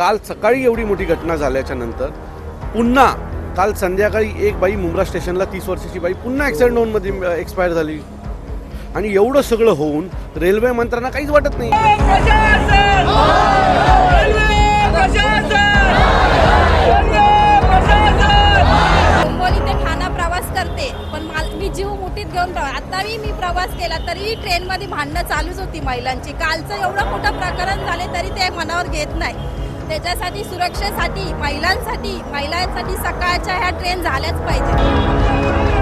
काल सकाळी एवढी मोठी घटना झाल्याच्यानंतर पुन्हा काल संध्याकाळी एक बाई मुंब्रा स्टेशनला तीस वर्षाची बाई पुन्हा ॲक्सिडेंट होऊनमध्ये एक्सपायर झाली. आणि एवढं सगळं होऊन रेल्वे मंत्र्यांना काहीच वाटत नाही. ते ठाणा प्रवास करते पण माल मी जीव मुठीत घेऊन आताही मी प्रवास केला तरी ट्रेनमध्ये भांडणं चालूच होती महिलांची. कालचं एवढं मोठं प्रकरण झाले तरी ते मनावर घेत नाही. त्याच्यासाठी सुरक्षेसाठी महिलांसाठी महिलांसाठी सकाळच्या ह्या ट्रेन झाल्याच पाहिजे.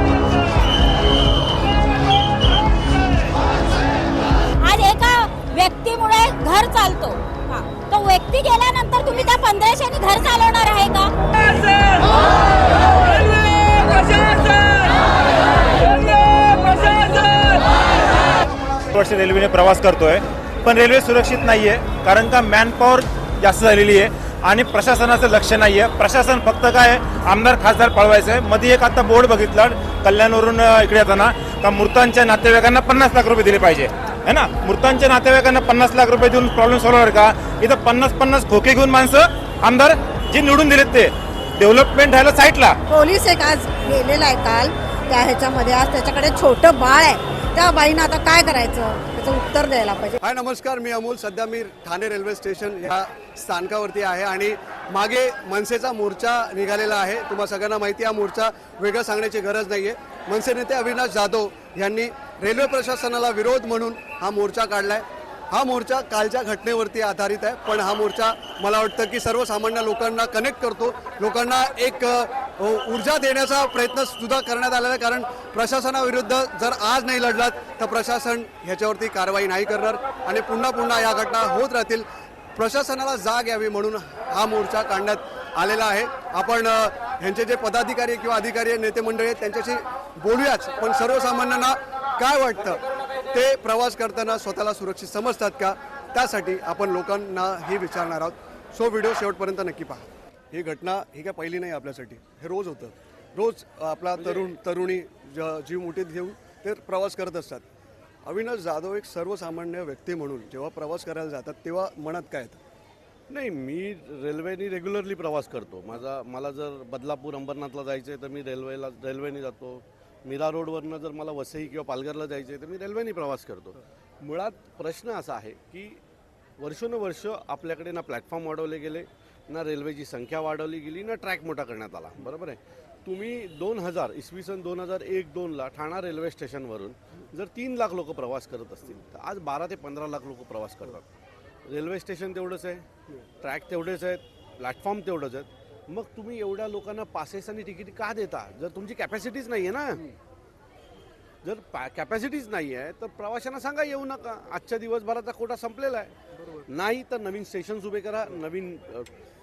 आज एका व्यक्तीमुळे घर चालतो. हा. तो व्यक्ती गेल्यानंतर तुम्ही त्या पंधराशेनी घर चालवणार आहे का? वर्ष रेल्वेने प्रवास करतोय पण रेल्वे सुरक्षित नाहीये कारण का मॅनपॉवर जास्त झालेली आहे. आणि प्रशासनाचं लक्ष नाही आहे प्रशासन फक्त काय आमदार खासदार पळवायचं आहे. मध्ये एक आता बोर्ड बघितला. कल्याणवरून इकडे येताना का मृतांच्या नातेवाईकांना पन्नास लाख रुपये दिले पाहिजे. है ना? मृतांच्या नातेवाईकांना पन्नास लाख रुपये देऊन प्रॉब्लेम सॉल्व्ह होणार का? इथं पन्नास पन्नास खोके घेऊन माणसं आमदार जे निवडून दिलेत ते. डेव्हलपमेंट राहिलं साईटला पोलीस एक आज गेलेला आहे काल. त्या ह्याच्यामध्ये आज त्याच्याकडे छोटं बाळ आहे. त्या बाईनं आता काय करायचं? त्याचं उत्तर द्यायला पाहिजे. हाय नमस्कार मी अमोल. सध्या मी ठाणे रेल्वे स्टेशन ह्या स्थानकावरती आहे आणि मागे मनसेचा मोर्चा निघालेला आहे. तुम्हा सगळ्यांना माहिती हा मोर्चा वेगळं सांगण्याची गरज नाही आहे मनसे नेते अविनाश जाधव यांनी रेल्वे प्रशासनाला विरोध म्हणून हा मोर्चा काढलाय. हा मोर्चा कालच्या घटनेवरती आधारित आहे पण हा मोर्चा मला वाटतं की सर्वसामान्य लोकांना कनेक्ट करतो. लोकांना एक ऊर्जा देण्याचा प्रयत्न सुद्धा करण्यात आलेला आहे. कारण प्रशासनाविरुद्ध जर आज नाही लढलात तर प्रशासन ह्याच्यावरती कारवाई नाही करणार. आणि पुन्हा पुन्हा या घटना होत राहतील. प्रशासनाला जाग यावी म्हणून हा मोर्चा काढण्यात आलेला आहे. आपण ह्यांचे जे पदाधिकारी किंवा अधिकारी नेते मंडळी आहेत त्यांच्याशी बोलूयाच. पण सर्वसामान्यांना काय वाटतं? ते प्रवास करताना स्वतःला सुरक्षित समजतात का? त्यासाठी आपण लोकांना हे विचारणार आहोत. सो व्हिडिओ शेवटपर्यंत नक्की पहा. ही घटना ही काय पहिली नाही आपल्यासाठी. हे रोज होतं. रोज आपला तरुण तरुणी ज जीव मुठीत घेऊन ते प्रवास करत असतात. अविनाश जाधव एक सर्वसामान्य व्यक्ती म्हणून जेव्हा प्रवास करायला जातात तेव्हा मनात काय येतं? नाही मी रेल्वेनी रेग्युलरली प्रवास करतो. माझा मला जर बदलापूर अंबरनाथला जायचं आहे तर मी रेल्वेला रेल्वेने जातो. मीरा रोडवरनं जर मला वसई किंवा पालघरला जायचं आहे तर मी रेल्वेने प्रवास करतो. मुळात प्रश्न असा आहे की वर्षोनवर्ष आपल्याकडे ना प्लॅटफॉर्म वाढवले गेले ना रेल्वेची संख्या वाढवली गेली ना ट्रॅक मोठा करण्यात आला. बरोबर आहे? तुम्ही दोन हजार इसवी सन दोन हजार एक दोनला ठाणा रेल्वे स्टेशनवरून जर तीन लाख लोक प्रवास करत असतील तर आज बारा ते पंधरा लाख लोक प्रवास करतात. रेल्वे स्टेशन तेवढंच आहे ट्रॅक तेवढेच आहेत प्लॅटफॉर्म तेवढंच आहेत. मग तुम्ही एवढ्या लोकांना पासेस आणि तिकीट का देता? जर तुमची कॅपॅसिटीच नाही आहे ना? जर कॅपॅसिटीच नाही आहे तर प्रवाशांना सांगा येऊ नका. आजच्या दिवसभराचा कोटा संपलेला आहे. नाही तर नवीन स्टेशन्स उभे करा नवीन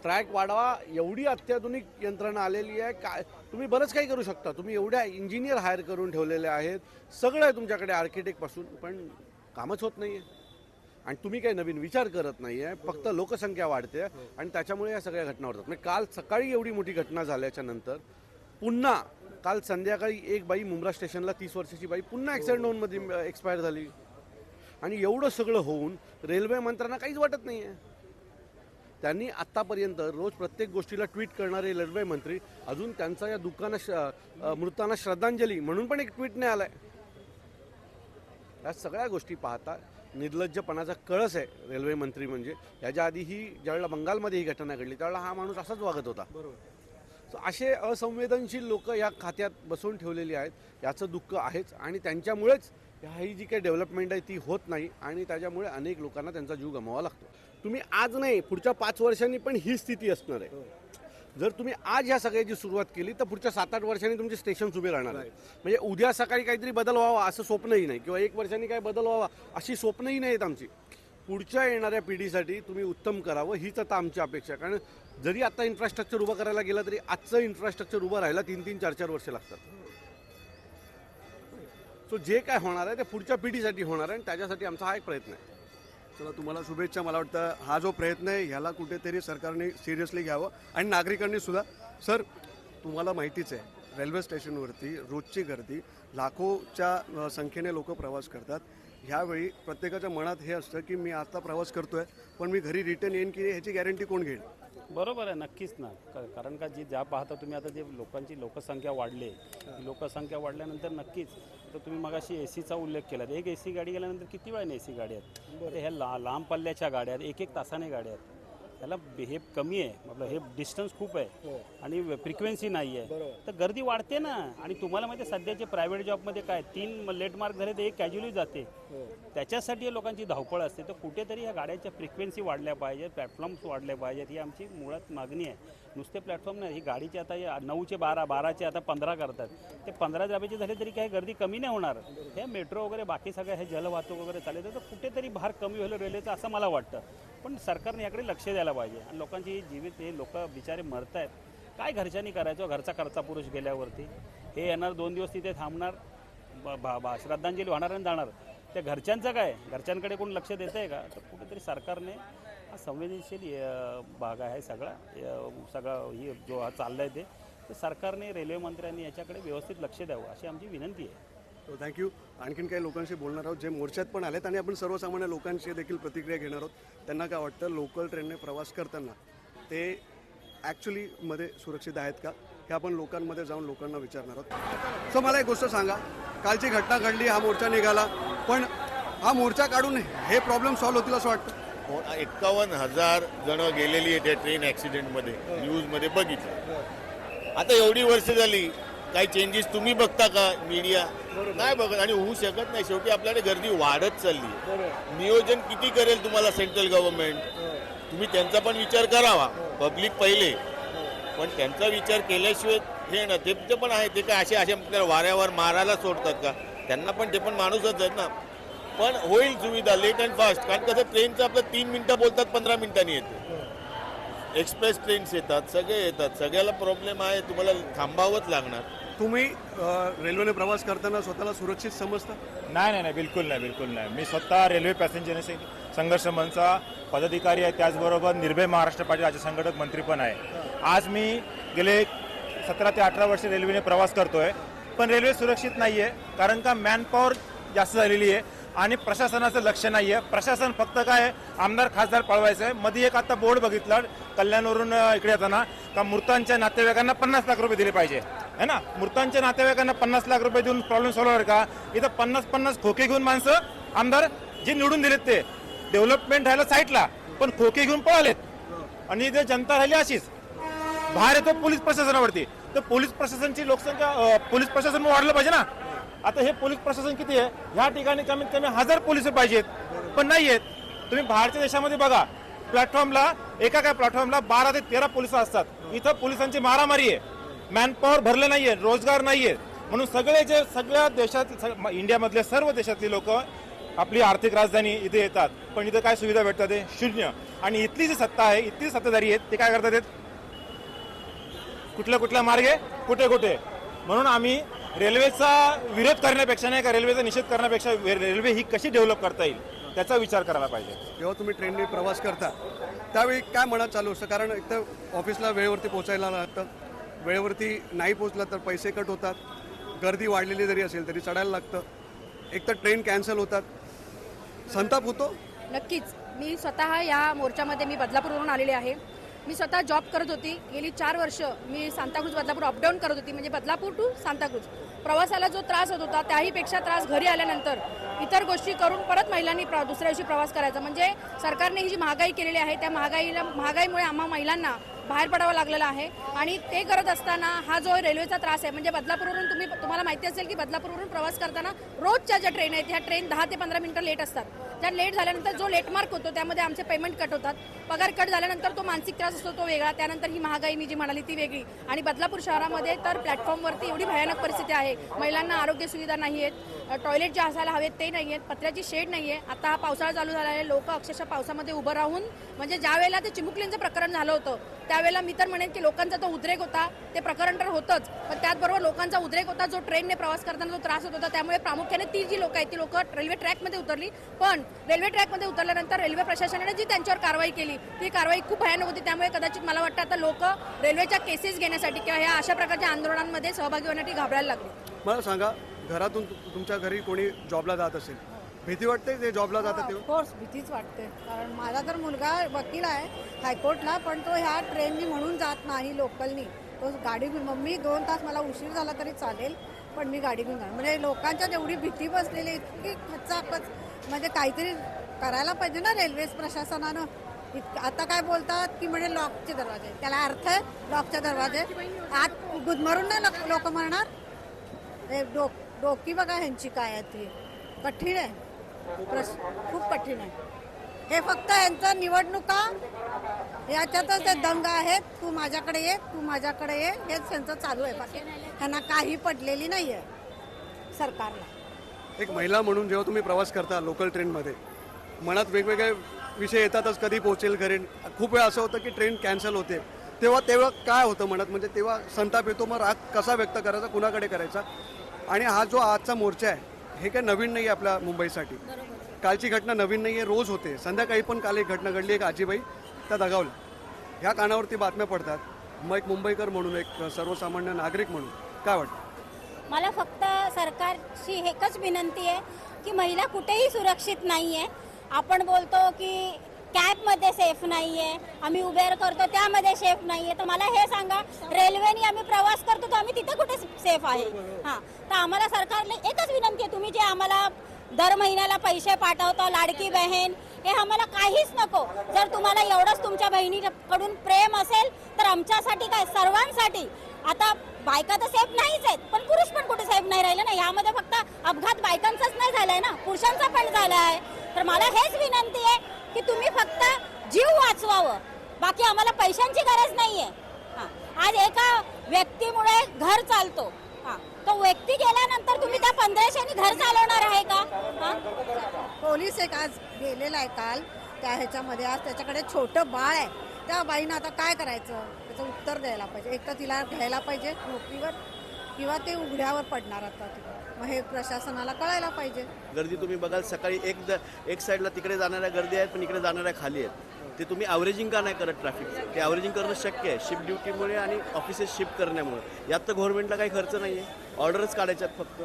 ट्रॅक वाढवा. एवढी अत्याधुनिक यंत्रणा आलेली आहे. काय तुम्ही बरंच काही करू शकता. तुम्ही एवढ्या इंजिनियर हायर करून ठेवलेले आहेत. सगळं आहे तुमच्याकडे आर्किटेक्टपासून पण कामच होत नाही आहे आणि तुम्ही काही नवीन विचार करत नाही आहे फक्त लोकसंख्या वाढते आणि त्याच्यामुळे या सगळ्या घटना होतात. म्हणजे काल सकाळी एवढी मोठी घटना झाल्याच्यानंतर पुन्हा काल संध्याकाळी एक बाई मुंब्रा स्टेशनला तीस वर्षाची बाई पुन्हा ॲक्सिडेंट होऊनमध्ये एक्सपायर झाली. आणि एवढं सगळं होऊन रेल्वे मंत्र्यांना काहीच वाटत नाही आहे त्यांनी आत्तापर्यंत रोज प्रत्येक गोष्टीला ट्विट करणारे रेल्वे मंत्री अजून त्यांचा या दुःखानं श मृतांना श्रद्धांजली म्हणून पण एक ट्विट नाही आलाय. या सगळ्या गोष्टी पाहता निर्लज्जपणाचा कळस आहे रेल्वे मंत्री म्हणजे. याच्या आधी ही ज्यावेळेला बंगालमध्ये ही घटना घडली त्यावेळेला हा माणूस असाच वागत होता. असे असंवेदनशील लोक या खात्यात बसवून ठेवलेली आहेत. याचं दुःख आहेच आणि त्यांच्यामुळेच ही जी काही डेव्हलपमेंट आहे ती होत नाही आणि त्याच्यामुळे अनेक लोकांना त्यांचा जीव गमवावा लागतो. तुम्ही आज नाही पुढच्या पाच वर्षांनी पण ही स्थिती असणार आहे. जर तुम्ही आज ह्या सगळ्याची सुरुवात केली तर पुढच्या सात आठ वर्षांनी तुमचे स्टेशन उभे राहणार आहे म्हणजे उद्या सकाळी काहीतरी बदल व्हावा असं स्वप्नही नाही. किंवा एक वर्षांनी काय बदल व्हावा अशी स्वप्नही नाहीत आमची. पुढच्या येणाऱ्या पिढीसाठी तुम्ही उत्तम करावं हीच आता आमची अपेक्षा कारण जरी आता इन्फ्रास्ट्रक्चर उभं करायला गेलं तरी आजचं इन्फ्रास्ट्रक्चर उभं राहायला तीन तीन चार चार वर्ष लागतात. सो जे काय होणार आहे ते पुढच्या पिढीसाठी होणार आहे आणि त्याच्यासाठी आमचा हा एक प्रयत्न आहे. चला तुम्हाला शुभेच्छा. मला वाटतं हा जो प्रयत्न आहे ह्याला कुठेतरी सरकारने सिरियसली घ्यावं आणि नागरिकांनी सुद्धा. सर तुम्हाला माहितीच आहे रेल्वे स्टेशनवरती रोजची गर्दी लाखोच्या संख्येने लोक प्रवास करतात. ह्यावेळी प्रत्येकाच्या मनात हे असतं की मी आता प्रवास करतोय पण मी घरी रिटर्न येईन की ह्याची गॅरंटी कोण घेईल? बरोबर आहे नक्कीच ना. कारण का जी ज्या पाहता तुम्ही आता जे लोकांची लोकसंख्या वाढली आहे लोकसंख्या वाढल्यानंतर नक्कीच तर तुम्ही मगाशी ए सीचा उल्लेख केला एक ए सी गाडी गेल्यानंतर किती वेळाने ए सी गाडी आहेत? ह्या ला लांब पल्ल्याच्या गाड्या आहेत एक एक तासाने गाड्या आहेत. त्याला हे कमी आहे. आपलं हे डिस्टन्स खूप आहे. आणि फ्रिक्वेन्सी नाही आहे तर गर्दी वाढते ना. आणि तुम्हाला माहिती सध्याचे प्रायव्हेट जॉबमध्ये काय तीन लेट मार्क झाले तर एक कॅज्युअली जाते. त्याच्यासाठी या लोकांची धावपळ असते. तर कुठेतरी या गाड्यांच्या फ्रिक्वेन्सी वाढल्या पाहिजेत प्लॅटफॉर्म्स वाढले पाहिजेत ही आमची मुळात मागणी आहे. नुसते प्लॅटफॉर्म नाही ही गाडीचे आता नऊचे बारा बाराचे आता पंधरा करतात. ते पंधरा डब्याचे झाले तरी काही गर्दी कमी नाही होणार. हे मेट्रो वगैरे बाकी सगळ्या हे जलवाहतूक वगैरे चालले तर कुठेतरी भार कमी होईल रेल्वेचं असं मला वाटतं. पण सरकारने याकडे लक्ष द्यायला पाहिजे. आणि लोकांची जीवित हे लोक बिचारे मरत आहेत काय घरच्यांनी करायचं? घरचा खर्चा पुरुष गेल्यावरती. हे येणार दोन दिवस तिथे थांबणार. ब- भा- भा- श्रद्धांजली होणार आणि जाणार. त्या घरच्यांचं काय? घरच्यांकडे कोण लक्ष देतं आहे का? तर कुठेतरी सरकारने हा संवेदनशील भाग आहे सगळा. सगळा ही जो हा चालला आहे ते. तर सरकारने रेल्वे मंत्र्यांनी याच्याकडे व्यवस्थित लक्ष द्यावं अशी आमची विनंती आहे. थँक्यू आणखीन काही लोकांशी बोलणार आहोत जे मोर्चात पण आलेत आणि आपण सर्वसामान्य लोकांशी देखील प्रतिक्रिया घेणार आहोत. त्यांना काय वाटतं लोकल ट्रेनने प्रवास करताना ते ॲक्च्युली मध्ये सुरक्षित आहेत का? हे आपण लोकांमध्ये जाऊन लोकांना विचारणार आहोत. सो मला एक गोष्ट सांगा. कालची घटना घडली हा मोर्चा निघाला. पण हा मोर्चा काढून हे प्रॉब्लेम सॉल्व्ह होतील असं वाटतं? एक्कावन्न हजार जण गेलेली आहे त्या ट्रेन ॲक्सिडेंटमध्ये न्यूजमध्ये बघितलं. आता एवढी वर्ष झाली काही चेंजेस तुम्ही बघता का मीडिया नाही बघत आणि होऊ शकत नाही. शेवटी आपल्याकडे गर्दी वाढत चालली नियोजन किती करेल तुम्हाला सेंट्रल गव्हर्नमेंट तुम्ही त्यांचा पण विचार करावा. पब्लिक पहिले. पण त्यांचा विचार केल्याशिवाय हे ना ते ते पण आहे ते काय असे असे आपल्याला वाऱ्यावर मारायला सोडतात का? त्यांना पण ते पण माणूसच आहेत ना. पण होईल सुविधा लेट अँड फास्ट कारण कसं ट्रेनचं आपलं तीन मिनटं बोलतात पंधरा मिनिटांनी येते. एक्सप्रेस ट्रेन्स येतात सगळे येतात. सगळ्याला प्रॉब्लेम आहे तुम्हाला थांबावंच लागणार. तुम्ही रेल्वेने प्रवास करताना स्वतःला सुरक्षित समजता? नाही नाही नाही बिलकुल नाही बिलकुल नाही. मी स्वतः रेल्वे पॅसेंजर संघर्ष मंचा पदाधिकारी आहे. त्याचबरोबर निर्भय महाराष्ट्र पार्टी राज्य संघटक मंत्री पण आहे. आज मी गेले सतरा ते अठरा वर्ष रेल्वेने प्रवास करतोय. पण रेल्वे सुरक्षित नाही आहे कारण का मॅनपॉवर जास्त झालेली आहे. आणि प्रशासनाचं लक्ष नाही आहे प्रशासन फक्त काय आमदार खासदार पळवायचं आहे मध्ये एक आता बोर्ड बघितला. कल्याणवरून इकडे येताना. का मृतांच्या नातेवाईकांना पन्नास लाख रुपये दिले पाहिजे. है ना? मृतांच्या नातेवाईकांना पन्नास लाख रुपये देऊन प्रॉब्लेम सॉल्व्ह का? इथं पन्नास पन्नास खोके घेऊन माणसं आमदार जे निवडून दिलेत ते. डेव्हलपमेंट राहिलं साईटला पण खोके घेऊन पळालेत. आणि इथे जनता राहिली अशीच. बाहेर येतो पोलीस प्रशासनावरती. तर पोलीस प्रशासनची लोकसंख्या पोलीस प्रशासन वाढलं पाहिजे ना? आता हे पोलीस प्रशासन किती आहे? ह्या ठिकाणी कमीत कमी हजार पोलीस पाहिजेत पण नाही आहेत. तुम्ही बाहेरच्या देशामध्ये बघा प्लॅटफॉर्मला एका काय प्लॅटफॉर्मला बारा ते तेरा पोलीस असतात. इथं पोलिसांची मारामारी आहे. मॅनपॉवर भरले नाहीये रोजगार नाहीये. म्हणून सगळे जे सगळ्या देशात इंडियामधले सर्व देशातले लोक आपली आर्थिक राजधानी इथे येतात. पण इथं काय सुविधा भेटतात ते? शून्य. आणि इथली जी सत्ता आहे इथली सत्ताधारी आहेत ते काय करतात कुठल्या कुठल्या मार्गे? कुठे कुठे? म्हणून आम्ही रेल्वेचा विरोध करण्यापेक्षा नाही का रेल्वेचा निषेध करण्यापेक्षा वे- रेल्वे ही कशी डेव्हलप करता येईल त्याचा विचार करायला पाहिजे. जेव्हा तुम्ही ट्रेनने प्रवास करता त्यावेळी काय मनात चालू असतं? कारण एक तर ऑफिसला वेळेवरती पोचायला लागतं. वेळेवरती नाही पोचलं तर पैसे कट होतात. गर्दी वाढलेली जरी असेल तरी चढायला लागतं. एक तर ट्रेन कॅन्सल होतात. संताप होतो? नक्कीच. मी स्वतः या मोर्चामध्ये मी बदलापूरवरून आलेले आहे. मी स्वतः जॉब करत होती. गेली चार वर्ष मी सांताक्रूज बदलापूर अपडाऊन करत होती. म्हणजे बदलापूर टू सांताक्रूज प्रवासाला जो त्रास होत होता त्याहीपेक्षा त्रास घरी आल्यानंतर इतर गोष्टी करून परत महिलांनी प्र दुसऱ्या दिवशी प्रवास करायचा. म्हणजे सरकारने ही जी महागाई केलेली आहे त्या महागाईला महागाईमुळे आम्हा महिलांना बाहेर पडावं लागलेलं आहे. आणि ते करत असताना हा जो रेल्वेचा त्रास आहे म्हणजे बदलापूरवरून तुम्ही तुम्हाला माहिती असेल की बदलापूरवरून प्रवास करताना रोजच्या ज्या ट्रेन आहेत ह्या ट्रेन दहा ते पंधरा मिनिटं लेट असतात. त्या लेट झाल्यानंतर जो लेट मार्क होतो त्यामध्ये आमचे पेमेंट कट होतात. पगार कट झाल्यानंतर तो मानसिक त्रास असतो तो वेगळा. त्यानंतर ही महागाई मी जी म्हणाली ती वेगळी. आणि बदलापूर शहरामध्ये तर प्लॅटफॉर्मवरती एवढी भयानक परिस्थिती आहे. महिलांना आरोग्य सुविधा नाही आहेत. टॉयलेट जे असायला हवेत ते नाही आहेत. पत्र्याची शेड नाही आहे. आता हा पावसाळा चालू झाला आहे. लोक अक्षरशः पावसामध्ये उभं राहून म्हणजे ज्या वेळेला ते चिमुकलींचं प्रकरण झालं होतं त्यावेळेला मी तर म्हणेन की लोकांचा तो उद्रेक होता. ते प्रकरण तर होतंच. पण त्याचबरोबर लोकांचा उद्रेक होता जो ट्रेनने प्रवास करताना जो त्रास होत होता त्यामुळे प्रामुख्याने ती जी लोक आहेत ती लोक रेल्वे ट्रॅकमध्ये उतरली. पण रेल्वे ट्रॅकमध्ये उतरल्यानंतर रेल्वे प्रशासनाने जी त्यांच्यावर कारवाई केली ती कारवाई खूप भयानक होती. त्यामुळे कदाचित मला वाटतं आता लोक रेल्वेच्या केसेस घेण्यासाठी किंवा ह्या अशा प्रकारच्या आंदोलनांमध्ये सहभागी होण्यासाठी घाबरायला लागले. मला सांगा घरातून तुमच्या घरी कोणी जॉबला जात असेल भीती वाटते ते जॉबला जातात कोर्स भीतीच वाटते. कारण माझा तर मुलगा वकील आहे हायकोर्टला पण तो ह्या ट्रेननी म्हणून जात नाही लोकलनी तो गाडी घेऊन मम्मी दोन तास मला उशीर झाला तरी चालेल पण मी गाडी घेऊन जाणार. म्हणजे लोकांच्या जेवढी भीती बसलेली आहे, इतकी खचाखच. म्हणजे काहीतरी करायला पाहिजे ना रेल्वे प्रशासनानं. इत- आता काय बोलतात की म्हणजे लॉकचे दरवाजे. त्याला अर्थ आहे लॉकचे दरवाजे. आत गुदमरून नाही लोक मरणार? हे डोक डोकी बघा ह्यांची काय आहे ती. कठीण आहे. प्रश खूप कठीण आहे. हे फक्त यांचं निवडणुका याच्यातच ते दंग आहेत. तू माझ्याकडे ये तू माझ्याकडे ये. हेच त्यांचं चालू आहे बाकी. त्यांना काही पडलेली नाही आहे सरकारला. एक महिला म्हणून जेव्हा तुम्ही प्रवास करता लोकल ट्रेनमध्ये मनात वेगवेगळे विषय येतातच कधी पोहोचेल घरी. खूप वेळा असं होतं की ट्रेन कॅन्सल होते. तेव्हा तेव्हा काय होतं मनात? म्हणजे तेव्हा संताप येतो मग राग कसा व्यक्त करायचा कुणाकडे करायचा? आणि हा जो आजचा मोर्चा आहे हे काय नवीन नाही आहे आपल्या मुंबईसाठी? कालची घटना नवीन नाही आहे रोज होते. संध्याकाळी पण काल एक घटना घडली एक आजीबाई. त्या दगावल्या ह्या कानावरती बातम्या पडतात. मग एक मुंबईकर म्हणून एक सर्वसामान्य नागरिक म्हणून. काय वाटतं? मला फक्त सरकारची एकच विनंती आहे की महिला कुठेही सुरक्षित नाही आहे आपण बोलतो की कॅबमध्ये सेफ नाही आहे आम्ही उबेर करतो त्यामध्ये सेफ नाही आहे तर मला हे सांगा रेल्वेने आम्ही प्रवास करतो तर आम्ही तिथे कुठे सेफ आहे? हां. तर आम्हाला सरकारने एकच विनंती आहे तुम्ही जे आम्हाला दर महिन्याला पैसे पाठवतो लाडकी बहीण हे आम्हाला काहीच नको. जर तुम्हाला एवढंच तुमच्या बहिणीकडून प्रेम असेल तर आमच्यासाठी काय? सर्वांसाठी. आता बायका तर सेफ नाहीच आहेत पण पुरुष पण कुठे सेफ नाही राहिले ना? यामध्ये फक्त अपघात बायकांचाच नाही झालाय ना? पुरुषांचा पण झाला आहे तर मला हेच विनंती आहे की तुम्ही फक्त जीव वाचवावं. बाकी आम्हाला पैशांची गरज नाहीये. हां. आज एका व्यक्तीमुळे घर चालतो. हां. तो व्यक्ती गेल्यानंतर तुम्ही त्या पंधराशेनी घर चालवणार आहे का? हां? पोलीस एक आज गेलेला आहे काल. त्या ह्याच्यामध्ये आज त्याच्याकडे छोटं बाळ आहे. त्या बाईनं आता काय करायचं? त्याचं उत्तर द्यायला पाहिजे. एक तर तिला घ्यायला पाहिजे नोकरीवर किंवा ते उघड्यावर पडणार आता तिला मग हे प्रशासनाला कळायला पाहिजे. गर्दी तुम्ही बघाल सकाळी एक द एक साईडला तिकडे जाणाऱ्या गर्दी आहेत पण इकडे जाणाऱ्या खाली आहेत. ते तुम्ही ॲव्हरेजिंग का नाही करत ट्रॅफिक ते ॲव्हरेजिंग करणं शक्य आहे. शिफ्ट ड्युटीमुळे आणि ऑफिसेस शिफ्ट करण्यामुळे. यात तर गव्हर्नमेंटला काही खर्च नाही आहे ऑर्डरच काढायच्यात फक्त.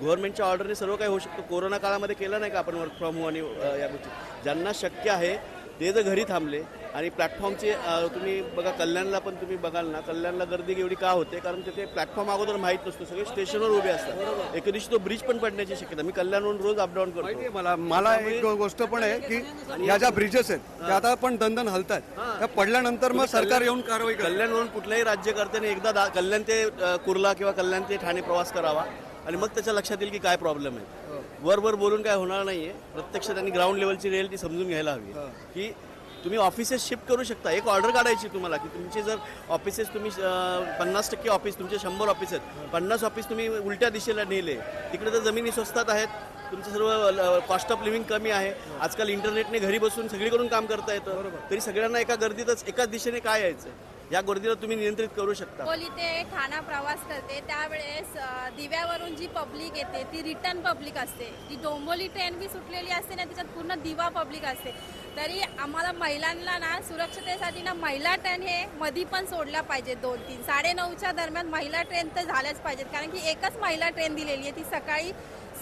गव्हर्नमेंटच्या ऑर्डरने सर्व काही होऊ शकतं. कोरोना काळामध्ये केलं नाही का आपण वर्क फ्रॉम होम आणि या गोष्टी? ज्यांना शक्य आहे ते जर घरी थांबले आणि प्लॅटफॉर्मचे तुम्ही बघा कल्याणला पण तुम्ही बघाल ना कल्याणला गर्दी एवढी का होते? कारण तिथे प्लॅटफॉर्म अगोदर माहीत नसतो सगळे स्टेशनवर उभे असतात. एके दिवशी तो ब्रिज पण पडण्याची शक्यता. मी कल्याणवरून रोज अपडाऊन करतो. मला मला एक गोष्ट पण आहे की ह्या ज्या ब्रिजेस आहेत त्या आता पण दंदन हलतात त्या पडल्यानंतर मग सरकार येऊन कारवाई कल्याणवरून कुठल्याही राज्यकर्त्याने एकदा कल्याण ते कुर्ला किंवा कल्याण ते ठाणे प्रवास करावा. आणि मग त्याच्या लक्षात येईल की काय प्रॉब्लेम आहे. वर वर बोलून काय होणार नाहीये. प्रत्यक्ष त्यांनी ग्राउंड लेवलची रिअलिटी समजून घ्यायला हवी. की तुम्ही ऑफिसेस शिफ्ट करू शकता. एक ऑर्डर काढायची तुम्हाला की तुमचे जर ऑफिसेस तुम्ही पन्नास टक्के ऑफिस तुमचे शंभर ऑफिस आहेत. पन्नास ऑफिस तुम्ही उलट्या दिशेला नेले. तिकडे तर जमिनी स्वस्तात आहेत. तुमचं सर्व कॉस्ट ऑफ लिव्हिंग कमी आहे. आजकाल इंटरनेटने घरी बसून सगळीकडून काम करता येतं. तरी सगळ्यांना एका गर्दीतच एकाच दिशेने काय यायचं या गर्दीला तुम्ही नियंत्रित करू शकता. बोली ते ठाणा प्रवास करते. त्यावेळेस अ, दिव्यावरून जी पब्लिक येते ती रिटर्न पब्लिक असते. ती डोंबोली ट्रेन बी सुटलेली असते ना त्याच्यात पूर्ण दिवा पब्लिक असते. तरी आम्हाला महिलांना ना सुरक्षतेसाठी ना महिला ट्रेन हे मधी पण सोडल्या पाहिजेत दोन तीन. साडेनऊच्या दरम्यान महिला ट्रेन तर झाल्याच पाहिजेत. कारण की एकच महिला ट्रेन दिलेली आहे. ती सकाळी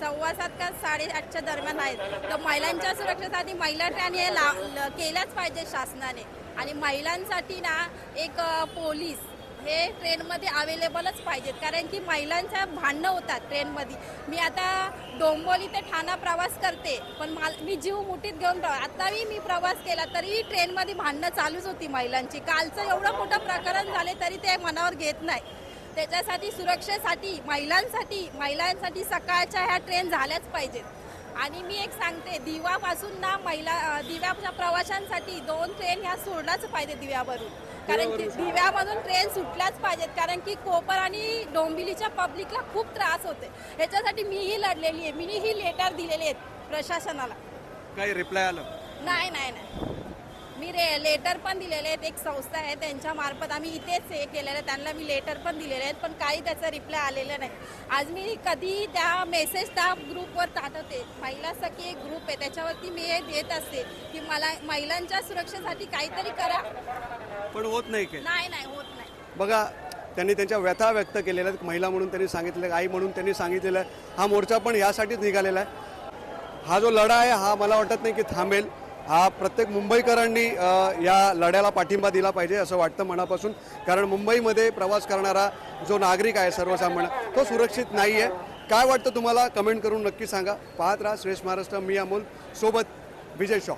सव्वा सात का साडेआठच्या दरम्यान आहेत. तर महिलांच्या सुरक्षेसाठी महिला ट्रेन हे ला ल- केल्याच पाहिजे शासनाने. आणि महिलांसाठी ना एक पोलीस हे ट्रेनमध्ये अवेलेबलच पाहिजेत. कारण की महिलांच्या भांडणं होतात ट्रेनमध्ये. मी आता डोंबोली ते ठाणा प्रवास करते पण माल मी जीव मुठीत घेऊन प्रवास आताही मी प्रवास केला तरी ट्रेनमध्ये भांडणं चालूच होती महिलांची. कालचं एवढं मोठं प्रकरण झाले तरी ते मनावर घेत नाही. त्याच्यासाठी सुरक्षेसाठी महिलांसाठी महिलांसाठी सकाळच्या ह्या ट्रेन झाल्याच पाहिजेत. आणि मी एक सांगते दिवापासून ना महिला दिव्याच्या प्रवाशांसाठी दोन ट्रेन ह्या सोडल्याच पाहिजे दिव्यावरून. कारण की दिव्यामधून ट्रेन सुटल्याच पाहिजेत. कारण की कोपर आणि डोंबिवलीच्या पब्लिकला खूप त्रास होते ह्याच्यासाठी मीही लढलेली आहे. मीही ही लेटर दिलेले आहेत प्रशासनाला. काही रिप्लाय आलं? नाही नाही नाही. मी रे लेटर पण दिलेले आहेत एक संस्था आहे त्यांच्या मार्फत. आम्ही इथेच हे केलेलं आहे त्यांना मी लेटर पण दिलेले आहेत पण काही त्याचा रिप्लाय आलेला नाही. आज मी कधी त्या मेसेज त्या ग्रुपवर टाकते महिला सखी एक ग्रुप आहे त्याच्यावरती मी हे देत असते की मला महिलांच्या सुरक्षेसाठी काहीतरी करा. पण होत नाही काय नाही नाही होत नाही. बघा त्यांनी त्यांच्या व्यथा व्यक्त केलेल्या आहेत. महिला म्हणून त्यांनी सांगितलं आई म्हणून त्यांनी सांगितलेलं आहे हा मोर्चा पण यासाठीच निघालेला आहे. हा जो लढा आहे हा मला वाटत नाही की थांबेल. हा प्रत्येक मुंबईकरांनी या लढ्याला पाठिंबा दिला पाहिजे असं वाटतं मनापासून. कारण मुंबईमध्ये प्रवास करणारा जो नागरिक आहे सर्वसामान्य तो सुरक्षित नाही आहे काय वाटतं तुम्हाला? कमेंट करून नक्की सांगा. पाहत राहा श्रेष्ठ महाराष्ट्र मी अमोल. सोबत विजय शॉ.